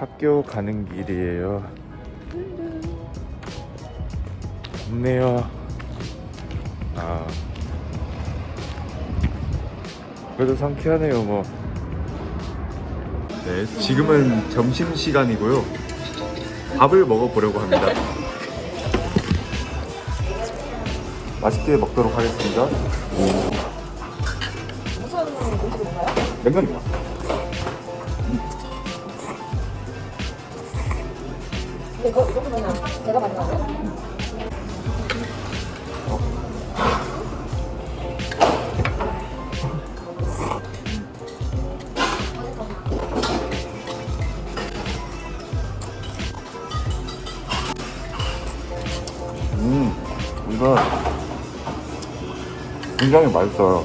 학교 가는 길이에요. 덥네요. 아. 그래도 상쾌하네요, 뭐. 네, 지금은 점심 시간이고요. 밥을 먹어보려고 합니다. 맛있게 먹도록 하겠습니다. 냉면입니다. 이거 이 정도면 제가 많이 나와요? 음, 이거 굉장히 맛있어요.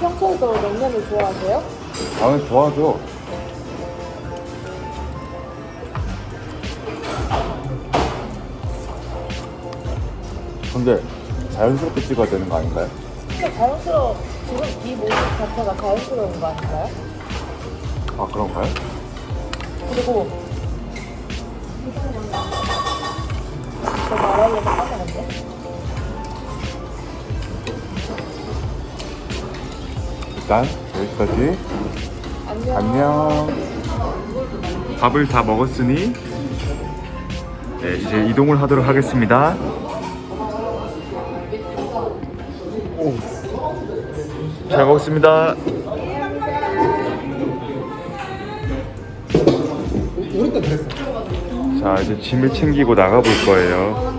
평소에도 냉면을 좋아하세요? 나는 좋아하죠. 근데 자연스럽게 찍어야 되는 거 아닌가요? 근데 자연스러워 지금 이 모습 자체가 자연스러운 거 아닌가요? 아 그런가요? 그리고 저 말하려고 까먹었네 일단 여기까지. 안녕 안녕. 밥을 다 먹었으니 네, 이제 이동을 하도록 하겠습니다. 잘 먹었습니다. 자 이제 짐을 챙기고 나가 볼 거예요.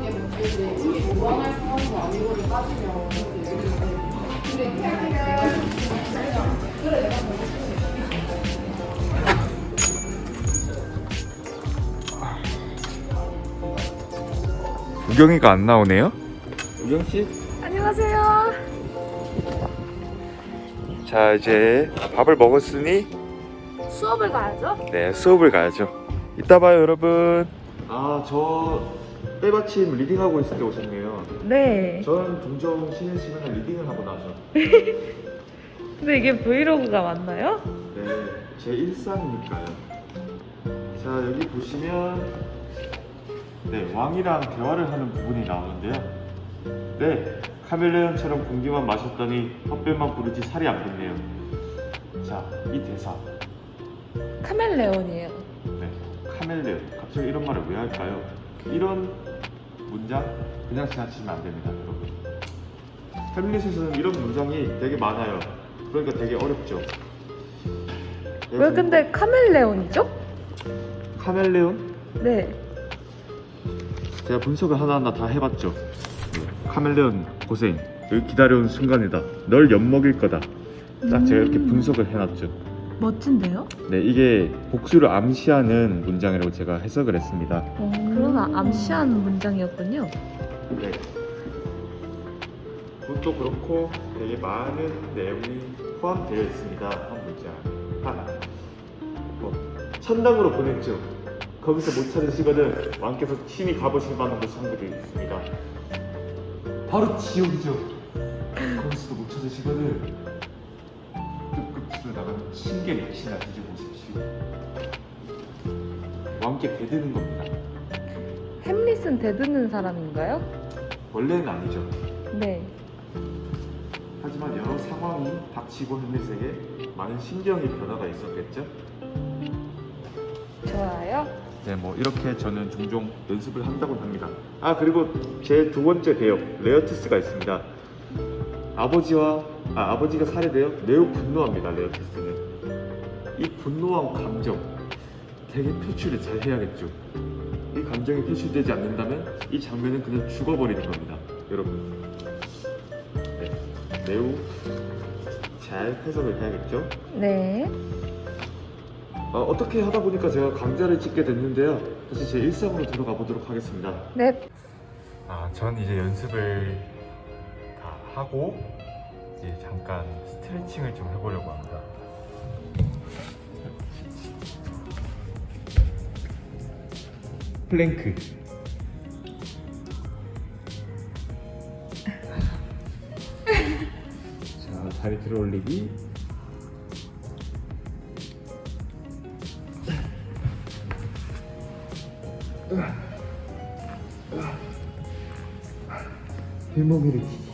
우경이가 안 나오네요. 우경 씨. 안녕하세요 자 이제 밥을 먹었으니 수업을 가야죠? 네 수업을 가야죠. 이따 봐요 여러분. 아 저 때마침 리딩하고 있을 때 오셨네요. 네. 저는 종종 쉬는 시간에 리딩을 하고 나죠. 근데 이게 브이로그가 맞나요? 네, 제 일상이니까요. 자 여기 보시면 네 왕이랑 대화를 하는 부분이 나오는데요. 네 카멜레온처럼 공기만 마셨더니 헛배만 부르지 살이 안 붙네요. 자 이 대사 카멜레온이에요. 네, 카멜레온. 갑자기 이런 말을 왜 할까요? 이런 문장 그냥 지나치면 안 됩니다, 여러분. 햄릿에서는 이런 문장이 되게 많아요. 그러니까 되게 어렵죠. 왜 근데 카멜레온이죠? 카멜레온? 네. 제가 분석을 하나하나 다 해봤죠. 네, 카멜레온 고생. 여기 기다려온 순간이다. 널 엿먹일 거다. 딱 제가 이렇게 분석을 해놨죠. 멋진데요? 네, 이게 복수를 암시하는 문장이라고 제가 해석을 했습니다. 그러나 암시한 문장이었군요. 네. 그것도 그렇고 되게 많은 내용이 포함되어 있습니다. 한 문장 하나. 뭐, 천당으로 보냈죠. 거기서 못 찾으시거든 왕께서 친히 가보실 만한 곳이 한 곳이 있습니다. 바로 지옥이죠. 거기서도 못 찾으시거든 끝끝으로 나가는 신계 리치나 뒤져보십시오. 왕께 대드는 겁니다. 햄릿은 대드는 사람인가요? 원래는 아니죠. 네. 하지만 여러 상황이 닥치고 햄릿에게 많은 신경의 변화가 있었겠죠? 좋아요. 네, 뭐 이렇게 저는 종종 연습을 한다고 합니다. 아 그리고 제 두 번째 배역 레어티스가 있습니다. 아버지와 아, 아버지가 살해되어 매우 분노합니다. 레어티스는 이 분노한 감정 되게 표출을 잘 해야겠죠. 이 감정이 표출되지 않는다면 이 장면은 그냥 죽어버리는 겁니다, 여러분. 네, 매우 잘 해석을 해야겠죠. 네. 어, 어떻게 하다 보니까 제가 강좌를 찍게 됐는데요. 다시 제 일상으로 들어가 보도록 하겠습니다. 네. 아, 전 이제 연습을 다 하고 이제 잠깐 스트레칭을 좀 해보려고 합니다. 플랭크. 자, 다리 들어 올리기. 잇몸 일으키기.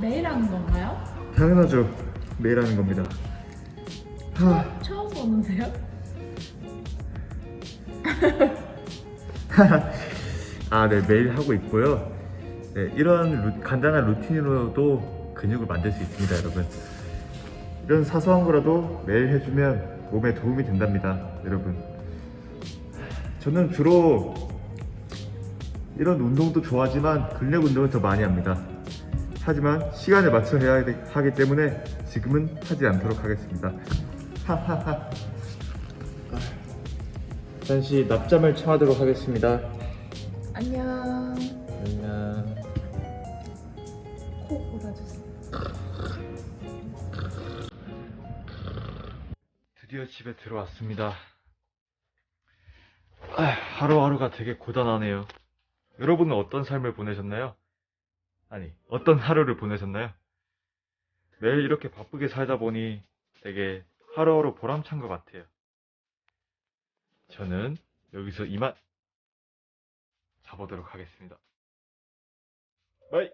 매일 하는 건가요? 당연하죠. 매일 하는 겁니다. 하, 처음 보는데요? 아, 네, 매일 하고 있고요. 네, 이런 루- 간단한 루틴으로도 근육을 만들 수 있습니다, 여러분. 이런 사소한 거라도 매일 해주면 몸에 도움이 된답니다, 여러분. 저는 주로 이런 운동도 좋아하지만 근력 운동을 더 많이 합니다. 하지만 시간에 맞춰 해야 되- 하기 때문에 지금은 하지 않도록 하겠습니다. 하하하. 잠시 낮잠을 청하도록 하겠습니다. 안녕. 안녕. 코 골아주세요. 드디어 집에 들어왔습니다. 아, 하루하루가 되게 고단하네요. 여러분은 어떤 삶을 보내셨나요? 아니, 어떤 하루를 보내셨나요? 매일 이렇게 바쁘게 살다 보니 되게 하루하루 보람찬 것 같아요. 저는 여기서 이만 가보도록 하겠습니다. 바이!